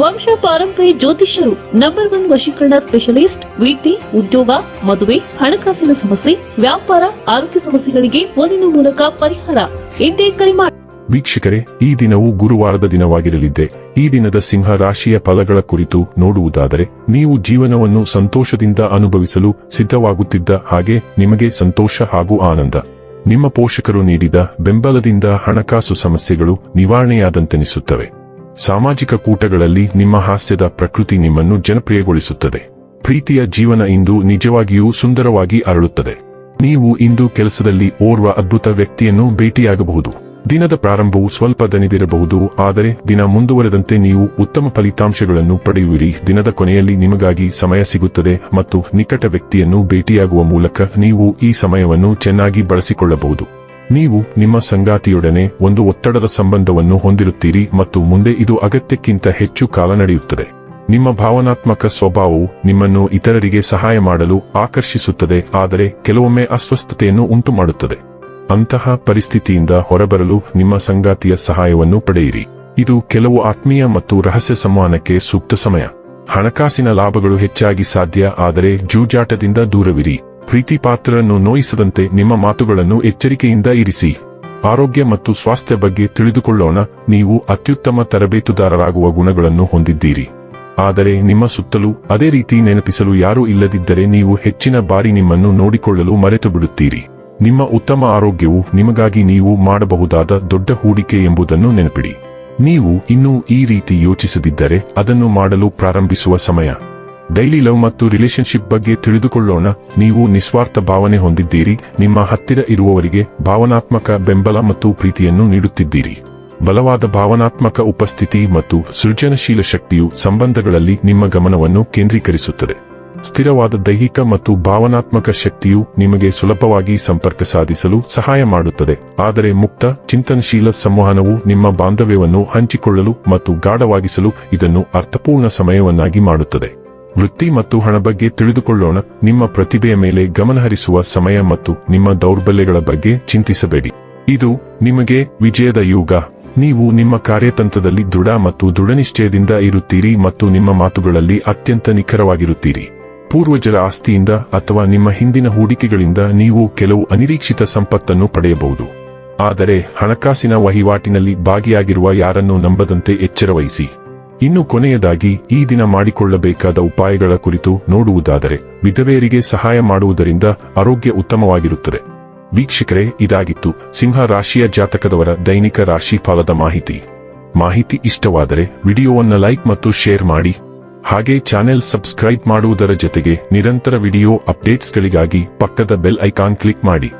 ವಂಶ ಪಾರಂಪರ್ಯ ಜ್ಯೋತಿಷ್ಯರು ನಂಬರ್ ಒನ್ ವಶೀಕರಣ ಸ್ಪೆಷಲಿಸ್ಟ್ ವೀಟಿ ಉದ್ಯೋಗ, ಮದುವೆ, ಹಣಕಾಸಿನ ಸಮಸ್ಯೆ, ವ್ಯಾಪಾರ, ಆರೋಗ್ಯ ಸಮಸ್ಯೆಗಳಿಗೆ ಫೋನಿನ ಮೂಲಕ ಪರಿಹಾರ. ಇಂದೇ ಕರೆ ಮಾಡಿ ವೀಕ್ಷಕರೇ, ಈ ದಿನವು ಗುರುವಾರದ ದಿನವಾಗಿರಲಿದ್ದೆ. ಈ ದಿನದ ಸಿಂಹ ರಾಶಿಯ ಫಲಗಳ ಕುರಿತು ನೋಡುವುದಾದರೆ, ನೀವು ಜೀವನವನ್ನು ಸಂತೋಷದಿಂದ ಅನುಭವಿಸಲು ಸಿದ್ಧವಾಗುತ್ತಿದ್ದ ಹಾಗೆ ನಿಮಗೆ ಸಂತೋಷ ಹಾಗೂ ಆನಂದ. ನಿಮ್ಮ ಪೋಷಕರು ನೀಡಿದ ಬೆಂಬಲದಿಂದ ಹಣಕಾಸು ಸಮಸ್ಯೆಗಳು ನಿವಾರಣೆಯಾದಂತೆನಿಸುತ್ತವೆ. ಸಾಮಾಜಿಕ ಕೂಟಗಳಲ್ಲಿ ನಿಮ್ಮ ಹಾಸ್ಯದ ಪ್ರಕೃತಿ ನಿಮ್ಮನ್ನು ಜನಪ್ರಿಯಗೊಳಿಸುತ್ತದೆ. ಪ್ರೀತಿಯ ಜೀವನ ಇಂದು ನಿಜವಾಗಿಯೂ ಸುಂದರವಾಗಿ ಅರಳುತ್ತದೆ. ನೀವು ಇಂದು ಕೆಲಸದಲ್ಲಿ ಓರ್ವ ಅದ್ಭುತ ವ್ಯಕ್ತಿಯನ್ನು ಭೇಟಿಯಾಗಬಹುದು. ದಿನದ ಪ್ರಾರಂಭವು ಸ್ವಲ್ಪ ದಣಿದಿರಬಹುದು, ಆದರೆ ದಿನ ಮುಂದುವರೆದಂತೆ ನೀವು ಉತ್ತಮ ಫಲಿತಾಂಶಗಳನ್ನು ಪಡೆಯುವಿರಿ. ದಿನದ ಕೊನೆಯಲ್ಲಿ ನಿಮಗಾಗಿ ಸಮಯ ಸಿಗುತ್ತದೆ ಮತ್ತು ನಿಕಟ ವ್ಯಕ್ತಿಯನ್ನು ಭೇಟಿಯಾಗುವ ಮೂಲಕ ನೀವು ಈ ಸಮಯವನ್ನು ಚೆನ್ನಾಗಿ ಬಳಸಿಕೊಳ್ಳಬಹುದು. ನೀವು ನಿಮ್ಮ ಸಂಗಾತಿಯೊಡನೆ ಒಂದು ಒತ್ತಡದ ಸಂಬಂಧವನ್ನು ಹೊಂದಿರುತ್ತೀರಿ ಮತ್ತು ಮುಂದೆ ಇದು ಅಗತ್ಯಕ್ಕಿಂತ ಹೆಚ್ಚು ಕಾಲ ನಡೆಯುತ್ತದೆ. ನಿಮ್ಮ ಭಾವನಾತ್ಮಕ ಸ್ವಭಾವವು ನಿಮ್ಮನ್ನು ಇತರರಿಗೆ ಸಹಾಯ ಮಾಡಲು ಆಕರ್ಷಿಸುತ್ತದೆ, ಆದರೆ ಕೆಲವೊಮ್ಮೆ ಅಸ್ವಸ್ಥತೆಯನ್ನು ಉಂಟುಮಾಡುತ್ತದೆ. ಅಂತಹ ಪರಿಸ್ಥಿತಿಯಿಂದ ಹೊರಬರಲು ನಿಮ್ಮ ಸಂಗಾತಿಯ ಸಹಾಯವನ್ನು ಪಡೆಯಿರಿ. ಇದು ಕೆಲವು ಆತ್ಮೀಯ ಮತ್ತು ರಹಸ್ಯ ಸಂವಹನಕ್ಕೆ ಸೂಕ್ತ ಸಮಯ. ಹಣಕಾಸಿನ ಲಾಭಗಳು ಹೆಚ್ಚಾಗಿ ಸಾಧ್ಯ, ಆದರೆ ಜೂಜಾಟದಿಂದ ದೂರವಿರಿ. ಪ್ರೀತಿ ಪಾತ್ರರನ್ನು ನೋಯಿಸದಂತೆ ನಿಮ್ಮ ಮಾತುಗಳನ್ನು ಎಚ್ಚರಿಕೆಯಿಂದ ಇರಿಸಿ. ಆರೋಗ್ಯ ಮತ್ತು ಸ್ವಾಸ್ಥ್ಯ ಬಗ್ಗೆ ತಿಳಿದುಕೊಳ್ಳೋಣ, ನೀವು ಅತ್ಯುತ್ತಮ ತರಬೇತುದಾರರಾಗುವ ಗುಣಗಳನ್ನು ಹೊಂದಿದ್ದೀರಿ. ಆದರೆ ನಿಮ್ಮ ಸುತ್ತಲೂ ಅದೇ ರೀತಿ ನೆನಪಿಸಲು ಯಾರೂ ಇಲ್ಲದಿದ್ದರೆ ನೀವು ಹೆಚ್ಚಿನ ಬಾರಿ ನಿಮ್ಮನ್ನು ನೋಡಿಕೊಳ್ಳಲು ಮರೆತು ಬಿಡುತ್ತೀರಿ ನಿಮ್ಮ ಉತ್ತಮ ಆರೋಗ್ಯವು ನಿಮಗಾಗಿ ನೀವು ಮಾಡಬಹುದಾದ ದೊಡ್ಡ ಹೂಡಿಕೆ ಎಂಬುದನ್ನು ನೆನಪಿಡಿ. ನೀವು ಇನ್ನೂ ಈ ರೀತಿ ಯೋಚಿಸದಿದ್ದರೆ ಅದನ್ನು ಮಾಡಲು ಪ್ರಾರಂಭಿಸುವ ಸಮಯ. ಡೈಲಿ ಲವ್ ಮತ್ತು ರಿಲೇಶನ್ಶಿಪ್ ಬಗ್ಗೆ ತಿಳಿದುಕೊಳ್ಳೋಣ. ನೀವು ನಿಸ್ವಾರ್ಥ ಭಾವನೆ ಹೊಂದಿದ್ದೀರಿ. ನಿಮ್ಮ ಹತ್ತಿರ ಇರುವವರಿಗೆ ಭಾವನಾತ್ಮಕ ಬೆಂಬಲ ಮತ್ತು ಪ್ರೀತಿಯನ್ನು ನೀಡುತ್ತಿದ್ದೀರಿ. ಬಲವಾದ ಭಾವನಾತ್ಮಕ ಉಪಸ್ಥಿತಿ ಮತ್ತು ಸೃಜನಶೀಲ ಶಕ್ತಿಯು ಸಂಬಂಧಗಳಲ್ಲಿ ನಿಮ್ಮ ಗಮನವನ್ನು ಕೇಂದ್ರೀಕರಿಸುತ್ತದೆ. ಸ್ಥಿರವಾದ ದೈಹಿಕ ಮತ್ತು ಭಾವನಾತ್ಮಕ ಶಕ್ತಿಯು ನಿಮಗೆ ಸುಲಭವಾಗಿ ಸಂಪರ್ಕ ಸಾಧಿಸಲು ಸಹಾಯ ಮಾಡುತ್ತದೆ. ಆದರೆ ಮುಕ್ತ, ಚಿಂತನಶೀಲ ಸಂವಹನವು ನಿಮ್ಮ ಬಾಂಧವ್ಯವನ್ನು ಹಂಚಿಕೊಳ್ಳಲು ಮತ್ತು ಗಾಢವಾಗಿಸಲು ಇದನ್ನು ಅರ್ಥಪೂರ್ಣ ಸಮಯವನ್ನಾಗಿ ಮಾಡುತ್ತದೆ. ವೃತ್ತಿ ಮತ್ತು ಹಣ ಬಗ್ಗೆ ತಿಳಿದುಕೊಳ್ಳೋಣ. ನಿಮ್ಮ ಪ್ರತಿಭೆಯ ಮೇಲೆ ಗಮನಹರಿಸುವ ಸಮಯ ಮತ್ತು ನಿಮ್ಮ ದೌರ್ಬಲ್ಯಗಳ ಬಗ್ಗೆ ಚಿಂತಿಸಬೇಡಿ. ಇದು ನಿಮಗೆ ವಿಜಯದ ಯುಗ. ನೀವು ನಿಮ್ಮ ಕಾರ್ಯತಂತ್ರದಲ್ಲಿ ದೃಢ ಮತ್ತು ದೃಢನಿಶ್ಚಯದಿಂದ ಇರುತ್ತೀರಿ ಮತ್ತು ನಿಮ್ಮ ಮಾತುಗಳಲ್ಲಿ ಅತ್ಯಂತ ನಿಖರವಾಗಿರುತ್ತೀರಿ. ಪೂರ್ವಜರ ಆಸ್ತಿಯಿಂದ ಅಥವಾ ನಿಮ್ಮ ಹಿಂದಿನ ಹೂಡಿಕೆಗಳಿಂದ ನೀವು ಕೆಲವು ಅನಿರೀಕ್ಷಿತ ಸಂಪತ್ತನ್ನು ಪಡೆಯಬಹುದು. ಆದರೆ ಹಣಕಾಸಿನ ವಹಿವಾಟಿನಲ್ಲಿ ಭಾಗಿಯಾಗಿರುವ ಯಾರನ್ನೂ ನಂಬದಂತೆ ಎಚ್ಚರವಹಿಸಿ. ಇನ್ನು ಕೊನೆಯದಾಗಿ ಈ ದಿನ ಮಾಡಿಕೊಳ್ಳಬೇಕಾದ ಉಪಾಯಗಳ ಕುರಿತು ನೋಡುವುದಾದರೆ ವಿಧವೆಯರಿಗೆ ಸಹಾಯ ಮಾಡುವುದರಿಂದ ಆರೋಗ್ಯ ಉತ್ತಮವಾಗಿರುತ್ತದೆ. ವೀಕ್ಷಕರೇ, ಇದಾಗಿತ್ತು ಸಿಂಹ ರಾಶಿಯ ಜಾತಕದವರ ದೈನಿಕ ರಾಶಿ ಫಲದ ಮಾಹಿತಿ. ಮಾಹಿತಿ ಇಷ್ಟವಾದರೆ ವಿಡಿಯೋವನ್ನು ಲೈಕ್ ಮತ್ತು ಶೇರ್ ಮಾಡಿ. ಹಾಗೆ ಚಾನೆಲ್ ಸಬ್ಸ್ಕ್ರೈಬ್ ಮಾಡುವುದರ ಜೊತೆಗೆ ನಿರಂತರ ವಿಡಿಯೋ ಅಪ್ಡೇಟ್ಸ್ಗಳಿಗಾಗಿ ಪಕ್ಕದ ಬೆಲ್ ಐಕಾನ್ ಕ್ಲಿಕ್ ಮಾಡಿ.